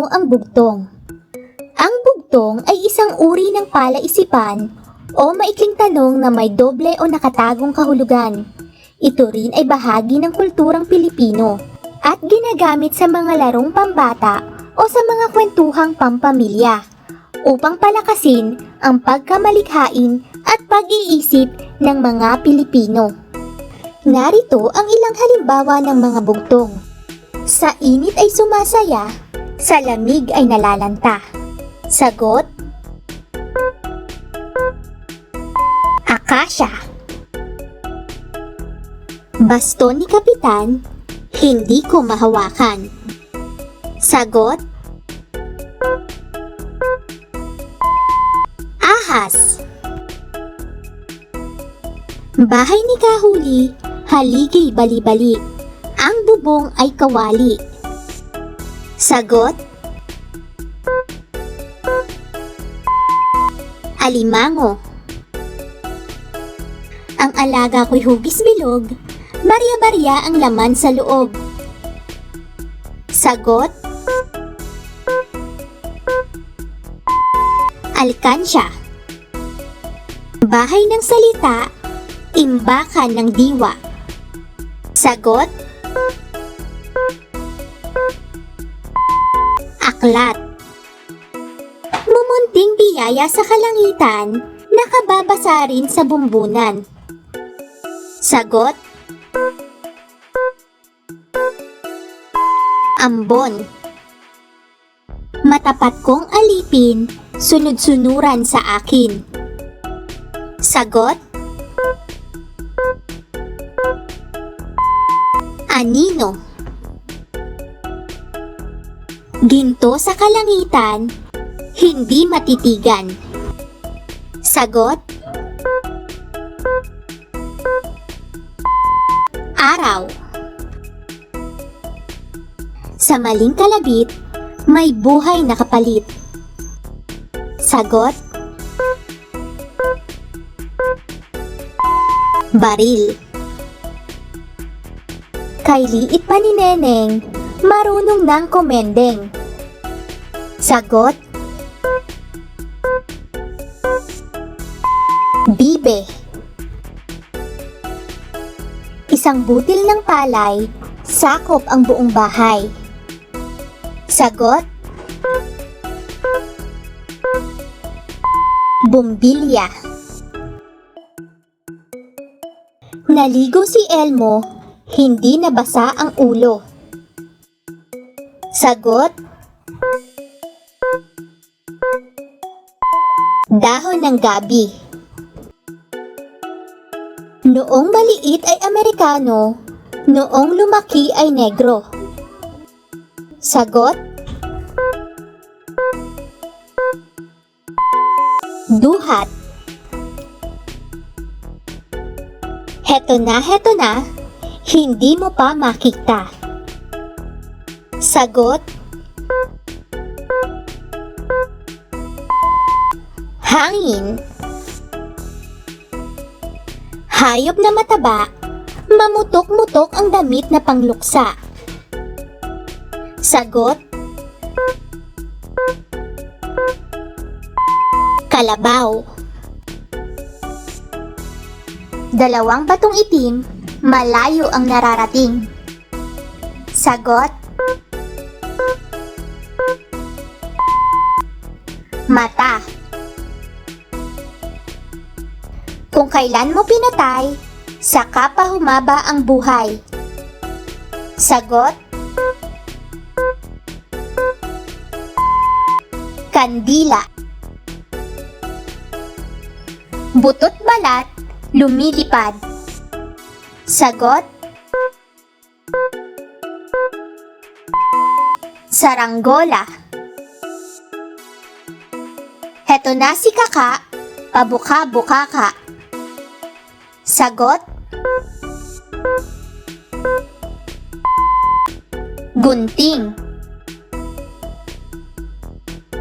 Ano ang bugtong? Ang bugtong ay isang uri ng palaisipan o maikling tanong na may doble o nakatagong kahulugan. Ito rin ay bahagi ng kulturang Pilipino at ginagamit sa mga larong pambata o sa mga kwentuhang pampamilya upang palakasin ang pagkamalikhain at pag-iisip ng mga Pilipino. Narito ang ilang halimbawa ng mga bugtong. Sa init ay sumasaya, sa lamig ay nalalanta. Sagot? Akasya. Baston ni Kapitan, hindi ko mahawakan. Sagot? Ahas. Bahay ni Kahuli, haligay bali-bali. Ang bubong ay kawali. Sagot? Alimango. Ang alaga ko'y hugis bilog, barya-barya ang laman sa loob. Sagot? Alkansya. Bahay ng salita, imbakan ng diwa. Sagot? Aklat. Mumunting biyaya sa kalangitan, nakababasa rin sa bumbunan. Sagot? Ambon. Matapat kong alipin, sunod-sunuran sa akin. Sagot? Anino. Ginto sa kalangitan, hindi matitigan. Sagot? Araw. Sa maling kalabit, may buhay na kapalit. Sagot? Baril. Kay liit pa ni Neneng, marunong nang komendeng. Sagot? Bibe. Isang butil ng palay, sakop ang buong bahay. Sagot? Bumbilya. Naligo si Elmo, hindi nabasa ang ulo. Sagot? Dahon ng gabi. Noong maliit ay Amerikano, noong lumaki ay negro. Sagot? Duhat. Heto na, heto na, hindi mo pa makita. Sagot? Hangin. Hayop na mataba, mamutok-mutok ang damit na pangluksa. Sagot? Kalabaw. Dalawang batong itim, malayo ang nararating. Sagot? Mata. Kung kailan mo pinatay, saka pa humaba ang buhay. Sagot? Kandila. Butot balat, lumilipad. Sagot? Saranggola. Heto na si kaka, pabuka-buka ka. Sagot? Gunting.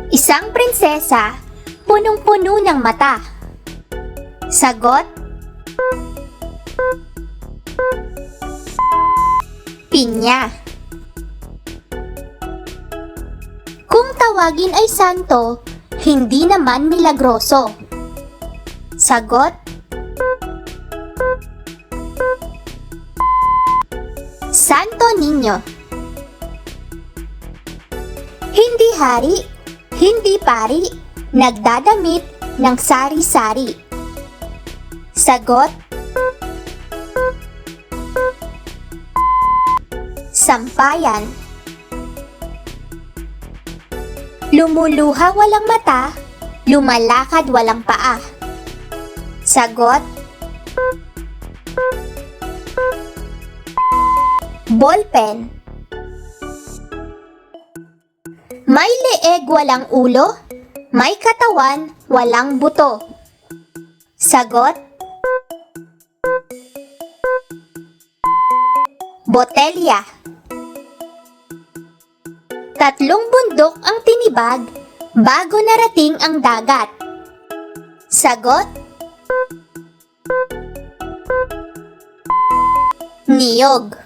Isang prinsesa, punong-puno ng mata. Sagot? Pinya. Kung tawagin ay santo, hindi naman milagroso. Sagot? Santo Niño Hindi hari, hindi pari, nagdadamit ng sari-sari. Sagot? Sampayan Lumuluha walang mata, lumalakad walang paa. Sagot? Ballpen May leeg walang ulo, may katawan walang buto. Sagot? Botelya Tatlong bundok ang tinibag bago narating ang dagat. Sagot? Niyog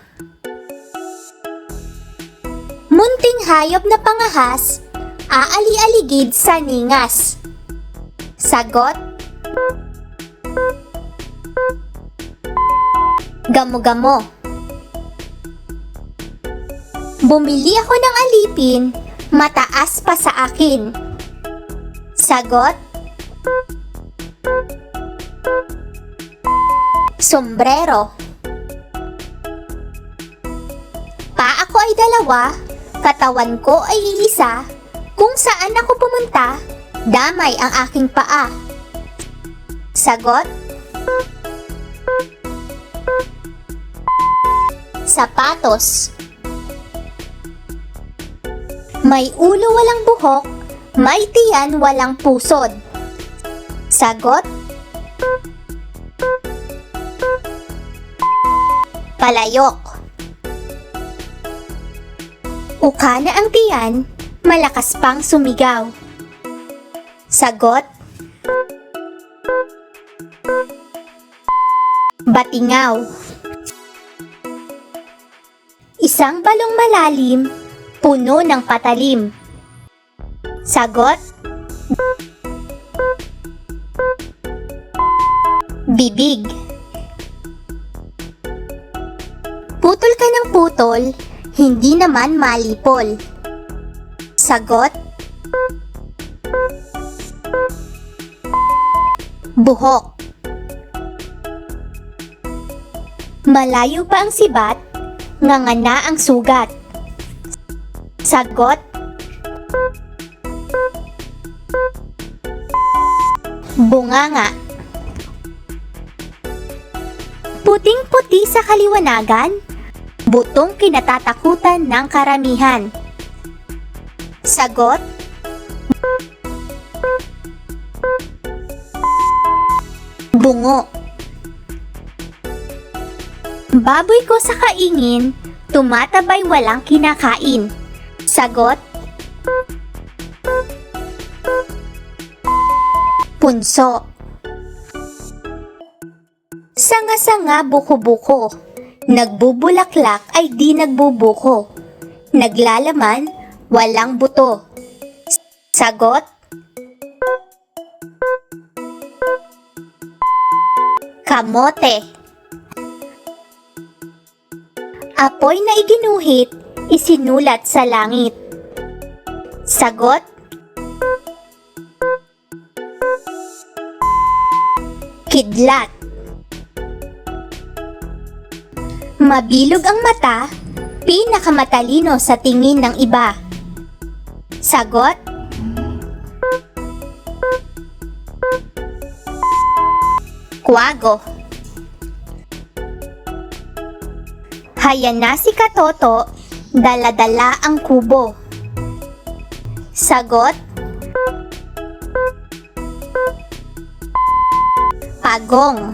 Munting hayop na pangahas, aali-aligid sa ningas. Sagot? Gamo-gamo Bumili ako ng alipin, mataas pa sa akin. Sagot? Sombrero. Pa ako ay dalawa, katawan ko ay iisa. Kung saan ako pumunta, damay ang aking paa. Sagot? Sapatos. May ulo walang buhok, may tiyan walang pusod. Sagot? Palayok. Uka na ang tiyan, malakas pang sumigaw. Sagot? Batingaw. Isang balong malalim, puno ng patalim. Sagot? Bibig. Putol ka ng putol, hindi naman malipol. Sagot? Buhok. Malayo pa ang sibat, ngangana ang sugat. Sagot? Bunganga. Puting-puti sa kaliwanagan, butong kinatatakutan ng karamihan. Sagot? Bungo. Baboy ko sa kaingin, tumatabay walang kinakain. Sagot? Punso. Sanga-sanga buko-buko. Nagbubulaklak ay di nagbubuko. Naglalaman, walang buto. Sagot? Kamote. Apoy na iginuhit, isinulat sa langit. Sagot? Kidlat. Mabilog ang mata, pinakamatalino sa tingin ng iba. Sagot? Kwago. Hayan na si Katoto, dala-dala ang kubo. Sagot? Pagong.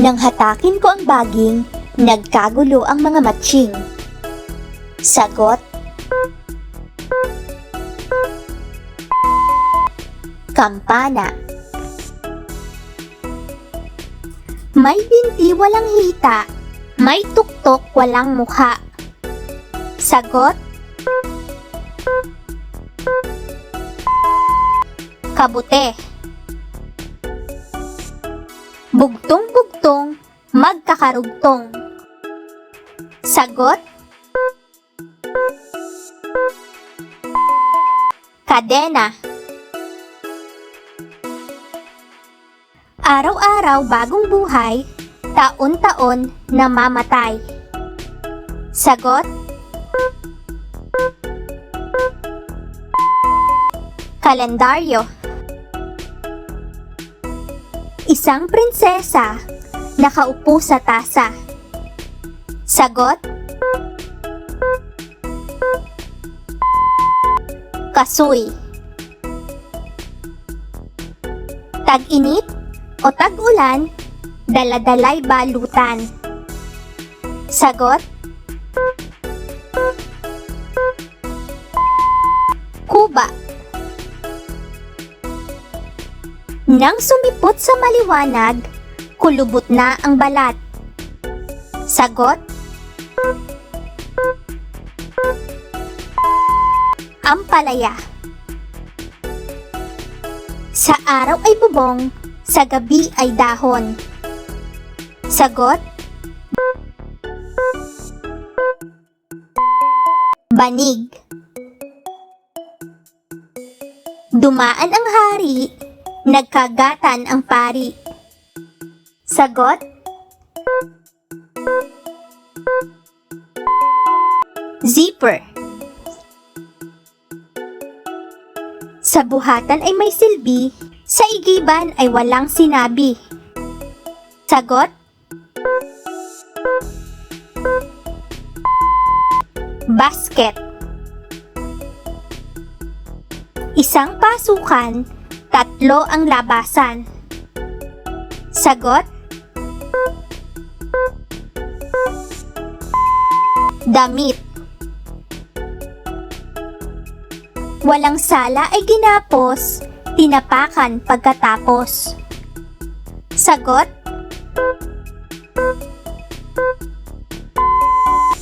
Nang hatakin ko ang baging, nagkagulo ang mga matching. Sagot? Kampana. May binti walang hita, may tuktok walang mukha. Sagot? Kabute. Bugtong-bugtong, magkakarugtong. Sagot? Kadena. Araw-araw bagong buhay, taon-taon namamatay. Sagot? Kalendaryo Isang prinsesa nakaupo sa tasa. Sagot? Kasoy Tag-init o tag-ulan, daladalay balutan. Sagot? Kuba Nang sumipot sa maliwanag, kulubot na ang balat. Sagot? Ampalaya Sa araw ay bubong, sa gabi ay dahon. Sagot? Banig Dumaan ang hari, nagkagatan ang pari. Sagot? Zipper Sa buhatan ay may silbi, sa igiban ay walang sinabi. Sagot? Basket Isang pasukan, tatlo ang labasan. Sagot? Damit Walang sala ay ginapos, tinapakan pagkatapos. Sagot?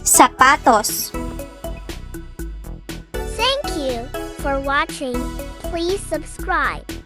Sapatos watching. Please subscribe.